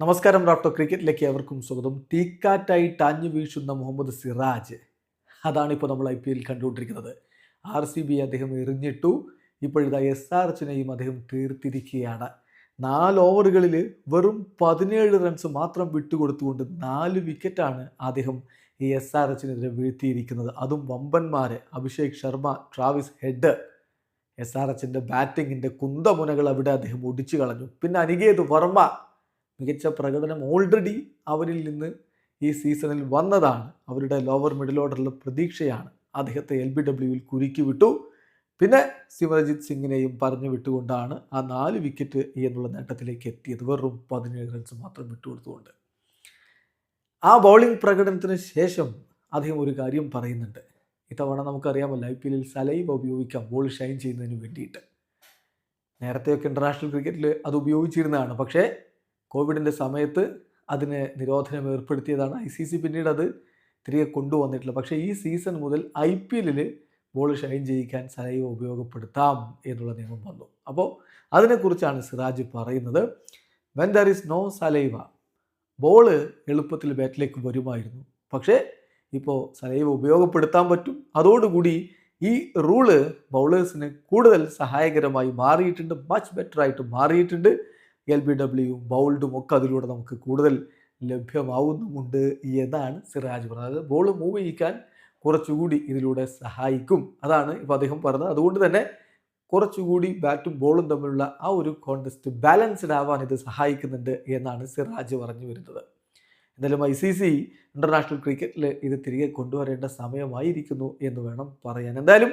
നമസ്കാരം ഡോക്ടർ ക്രിക്കറ്റിലേക്ക് അവർക്കും സ്വാഗതം. തീക്കാറ്റായി ടാഞ്ഞു വീശുന്ന മുഹമ്മദ് സിറാജ്. അതാണ് ഇപ്പോൾ നമ്മൾ ഐ പി എൽ കണ്ടുകൊണ്ടിരിക്കുന്നത്. ആർ സി ബി അദ്ദേഹം എറിഞ്ഞിട്ടു. ഇപ്പോഴിതാ എസ് ആർ എച്ചിനെയും അദ്ദേഹം തീർത്തിരിക്കുകയാണ്. നാല് ഓവറുകളിൽ വെറും പതിനേഴ് റൺസ് മാത്രം വിട്ടുകൊടുത്തുകൊണ്ട് നാല് വിക്കറ്റാണ് അദ്ദേഹം ഈ എസ് ആർ എച്ചിനെതിരെ വീഴ്ത്തിയിരിക്കുന്നത്. അതും വമ്പന്മാർ Abhishek Sharma Travis Head. S R എച്ചിന്റെ ബാറ്റിങ്ങിന്റെ കുന്തമുനകൾ അവിടെ അദ്ദേഹം ഒടിച്ചു കളഞ്ഞു പിന്നെ അനികേത് വർമ്മ. മികച്ച പ്രകടനം ഓൾറെഡി അവരിൽ നിന്ന് ഈ സീസണിൽ വന്നതാണ്. അവരുടെ ലോവർ മിഡിൽ ഓർഡറിലെ പ്രതീക്ഷയാണ്. അദ്ദേഹത്തെ എൽ ബി ഡബ്ല്യുവിൽ കുരുക്കി വിട്ടു. പിന്നെ സിമർജിത് സിംഗിനെയും പറഞ്ഞു വിട്ടുകൊണ്ടാണ് ആ നാല് വിക്കറ്റ് എന്നുള്ള നേട്ടത്തിലേക്ക് എത്തിയത്. വെറും പതിനേഴ് റൺസ് മാത്രം വിട്ടുകൊടുത്തുകൊണ്ട് ആ ബൗളിംഗ് പ്രകടനത്തിന് ശേഷം അദ്ദേഹം ഒരു കാര്യം പറയുന്നുണ്ട്. ഇത്തവണ നമുക്കറിയാമല്ലോ ഐ പി എല്ലിൽ സലൈവ് ഉപയോഗിക്കാം ബോൾ ഷൈൻ ചെയ്യുന്നതിന് വേണ്ടിയിട്ട്. നേരത്തെയൊക്കെ ഇന്റർനാഷണൽ ക്രിക്കറ്റിൽ അത് ഉപയോഗിച്ചിരുന്നതാണ്. പക്ഷേ കോവിഡിന്റെ സമയത്ത് അതിന് നിരോധനം ഏർപ്പെടുത്തിയതാണ് ഐ സി സി പിന്നീട് അത് തിരികെ കൊണ്ടുവന്നിട്ടില്ല. പക്ഷേ ഈ സീസൺ മുതൽ ഐ പി എല്ലിൽ ബോൾ ഷൈൻ ചെയ്യിക്കാൻ സലൈവ ഉപയോഗപ്പെടുത്താം എന്നുള്ള നിയമം വന്നു. അപ്പോൾ അതിനെക്കുറിച്ചാണ് സിറാജ് പറയുന്നത്. When there is no saliva ball എളുപ്പത്തിൽ ബാറ്റിലേക്ക് വരുമായിരുന്നു. പക്ഷേ ഇപ്പോൾ സലൈവ ഉപയോഗപ്പെടുത്താൻ പറ്റും. അതോടുകൂടി ഈ റൂൾ ബൗളേഴ്സിന് കൂടുതൽ സഹായകരമായി മാറിയിട്ടുണ്ട് മച്ച് ബെറ്ററായിട്ട് മാറിയിട്ടുണ്ട്. എൽ ബി ഡബ്ല്യു ബൗൾഡും ഒക്കെ അതിലൂടെ നമുക്ക് കൂടുതൽ ലഭ്യമാവുന്നുമുണ്ട് എന്നാണ് സിറാജ് പറഞ്ഞത്. അതായത് ബോൾ മൂവ് ചെയ്യിക്കാൻ കുറച്ചുകൂടി ഇതിലൂടെ സഹായിക്കും. അതാണ് ഇപ്പോൾ അദ്ദേഹം പറഞ്ഞത്. അതുകൊണ്ട് തന്നെ കുറച്ചുകൂടി ബാറ്റും ബോളും തമ്മിലുള്ള ആ ഒരു കോണ്ടസ്റ്റ് ബാലൻസ്ഡ് ആവാൻ ഇത് സഹായിക്കുന്നുണ്ട് എന്നാണ് സിറാജ് പറഞ്ഞു വരുന്നത്. എന്തായാലും ഐ സി സി ഇന്റർനാഷണൽ ക്രിക്കറ്റിൽ ഇത് തിരികെ കൊണ്ടുവരേണ്ട സമയമായിരിക്കുന്നു എന്ന് വേണം പറയാൻ. എന്തായാലും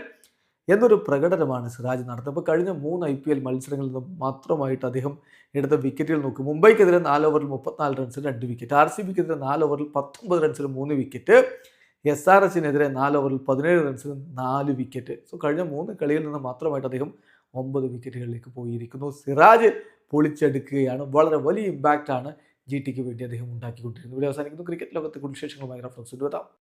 എന്നൊരു പ്രകടനമാണ് സിറാജ് നടത്തുന്നത് അപ്പോൾ കഴിഞ്ഞ മൂന്ന് ഐ പി എൽ മത്സരങ്ങളിൽ നിന്നും മാത്രമായിട്ട് അദ്ദേഹം എടുത്ത വിക്കറ്റുകൾ നോക്കും. മുംബൈക്കെതിരെ നാല് ഓവറിൽ മുപ്പത്തിനാല് റൺസിന് രണ്ട് വിക്കറ്റ്. ആർ സി ബിക്കെതിരെ നാല് ഓവറിൽ പത്തൊമ്പത് റൺസിന് മൂന്ന് വിക്കറ്റ്. എസ് ആർ എസിനെതിരെ നാല് ഓവറിൽ പതിനേഴ് റൺസിന് നാല് വിക്കറ്റ്. സോ കഴിഞ്ഞ മൂന്ന് കളിയിൽ നിന്ന് മാത്രമായിട്ട് അദ്ദേഹം ഒമ്പത് വിക്കറ്റുകളിലേക്ക് പോയിരിക്കുന്നു. സിറാജ് പൊളിച്ചെടുക്കുകയാണ്. വളരെ വലിയ ഇമ്പാക്റ്റാണ് ജി ടിക്ക് വേണ്ടി അദ്ദേഹം ഉണ്ടാക്കിക്കൊണ്ടിരുന്നത്. ഇവിടെ അവസാനിക്കുന്നു. ക്രിക്കറ്റ് ലോകത്തെ കുറിച്ച് വിശേഷങ്ങളുമായി റഫറൻസ് വരാം